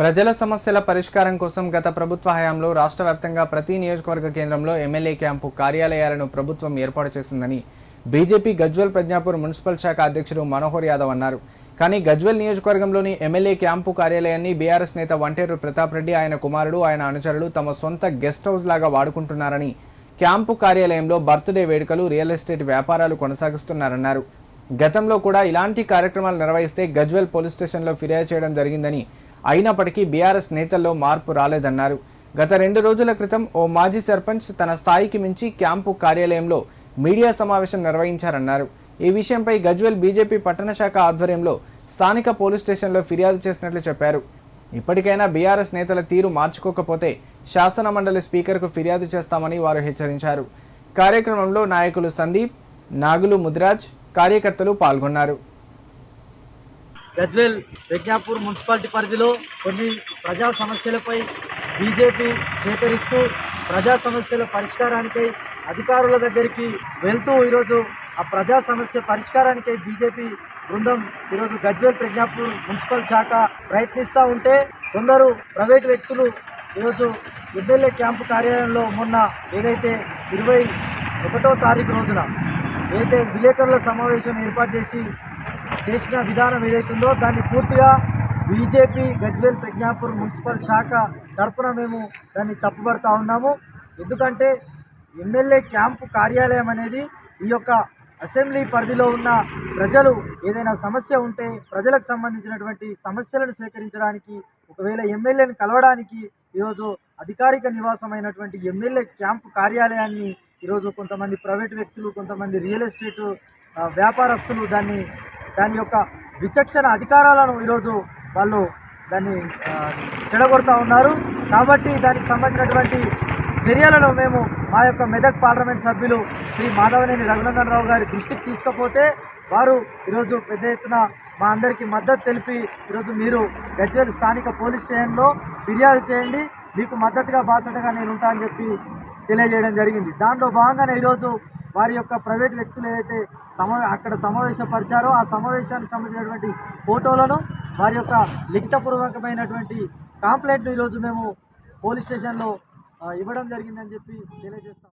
ప్రజల సమస్యల పరిష్కారం కోసం గత ప్రభుత్వ హయాంలో రాష్ట్ర వ్యాప్తంగా ప్రతి నియోజకవర్గ కేంద్రంలో ఎమ్మెల్యే క్యాంపు కార్యాలయాలను ప్రభుత్వం ఏర్పాటు చేసిందని బీజేపీ గజ్వల్ ప్రజ్ఞాపూర్ మున్సిపల్ శాఖ అధ్యక్షుడు మనోహర్ యాదవ్ అన్నారు. కానీ గజ్వల్ నియోజకవర్గంలోని ఎమ్మెల్యే క్యాంపు కార్యాలయాన్ని బీఆర్ఎస్ నేత వంటేరు ప్రతాప్ రెడ్డి ఆయన కుమారుడు ఆయన అనుచరులు తమ సొంత గెస్ట్ హౌస్ లాగా వాడుకుంటున్నారని క్యాంపు కార్యాలయంలో బర్త్డే వేడుకలు రియల్ ఎస్టేట్ వ్యాపారాలు కొనసాగిస్తున్నారన్నారు. గతంలో కూడా ఇలాంటి కార్యక్రమాలు నిర్వహిస్తే గజ్వెల్ పోలీస్ స్టేషన్లో ఫిర్యాదు చేయడం జరిగిందని అయినప్పటికీ బీఆర్ఎస్ నేతల్లో మార్పు రాలేదన్నారు. గత రెండు రోజుల క్రితం ఓ మాజీ సర్పంచ్ తన స్థాయికి మించి క్యాంపు కార్యాలయంలో మీడియా సమావేశం నిర్వహించారన్నారు. ఈ విషయంపై గజ్వెల్ బీజేపీ పట్టణ శాఖ ఆధ్వర్యంలో స్థానిక పోలీస్ స్టేషన్లో ఫిర్యాదు చేసినట్లు చెప్పారు. ఇప్పటికైనా బీఆర్ఎస్ నేతల తీరు మార్చుకోకపోతే శాసన మండలి స్పీకర్కు ఫిర్యాదు చేస్తామని వారు హెచ్చరించారు. కార్యక్రమంలో నాయకులు సందీప్ నాగులు ముద్రాజ్ కార్యకర్తలు పాల్గొన్నారు. గజ్వేల్ ప్రజ్ఞాపూర్ మున్సిపాలిటీ పరిధిలో కొన్ని ప్రజా సమస్యలపై బీజేపీ సేకరిస్తూ ప్రజా సమస్యల పరిష్కారానికై అధికారుల దగ్గరికి వెళ్తూ ఈరోజు ఆ ప్రజా సమస్య పరిష్కారానికై బీజేపీ బృందం ఈరోజు గజ్వేల్ ప్రజ్ఞాపూర్ మున్సిపల్ శాఖ ప్రయత్నిస్తూ ఉంటే కొందరు ప్రైవేట్ వ్యక్తులు ఈరోజు ఎమ్మెల్యే క్యాంపు కార్యాలయంలో మొన్న ఏదైతే ఇరవై ఒకటో తారీఖు రోజున ఏదైతే విలేకరుల సమావేశం ఏర్పాటు చేసి చేసిన విధానం ఏదైతుందో దాన్ని పూర్తిగా బీజేపీ గజ్వేల్ ప్రజ్ఞాపూర్ మున్సిపల్ శాఖ తరఫున మేము దాన్ని తప్పుపడతా ఉన్నాము. ఎందుకంటే ఎమ్మెల్యే క్యాంపు కార్యాలయం అనేది ఈ యొక్క అసెంబ్లీ పరిధిలో ఉన్న ప్రజలు ఏదైనా సమస్య ఉంటే ప్రజలకు సంబంధించినటువంటి సమస్యలను సేకరించడానికి ఒకవేళ ఎమ్మెల్యేని కలవడానికి ఈరోజు అధికారిక నివాసమైనటువంటి ఎమ్మెల్యే క్యాంపు కార్యాలయాన్ని ఈరోజు కొంతమంది ప్రైవేట్ వ్యక్తులు కొంతమంది రియల్ ఎస్టేట్ వ్యాపారస్తులు దాన్ని దాని యొక్క విచక్షణ అధికారాలను ఈరోజు వాళ్ళు దాన్ని చెడగొడుతూ ఉన్నారు. కాబట్టి దానికి సంబంధించినటువంటి చర్యలను మేము మా యొక్క మెదక్ పార్లమెంట్ సభ్యులు శ్రీ మాధవనేని రఘునందన్ రావు గారి దృష్టికి తీసుకపోతే వారు ఈరోజు పెద్ద ఎత్తున మా అందరికీ మద్దతు తెలిపి ఈరోజు మీరు గజ్వేల్ స్థానిక పోలీస్ స్టేషన్లో ఫిర్యాదు చేయండి. మీకు మద్దతుగా బాసటగా నేను ఉంటా అని చెప్పి తెలియజేయడం జరిగింది. దాంట్లో భాగంగానే ఈరోజు వారి యొక్క ప్రైవేట్ వ్యక్తులు ఏదైతే సమా అక్కడ సమావేశపరిచారో ఆ సమావేశానికి సంబంధించినటువంటి ఫోటోలను వారి యొక్క లిఖితపూర్వకమైనటువంటి కాంప్లైంట్ను ఈరోజు మేము పోలీస్ స్టేషన్లో ఇవ్వడం జరిగిందని చెప్పి తెలియజేస్తాం.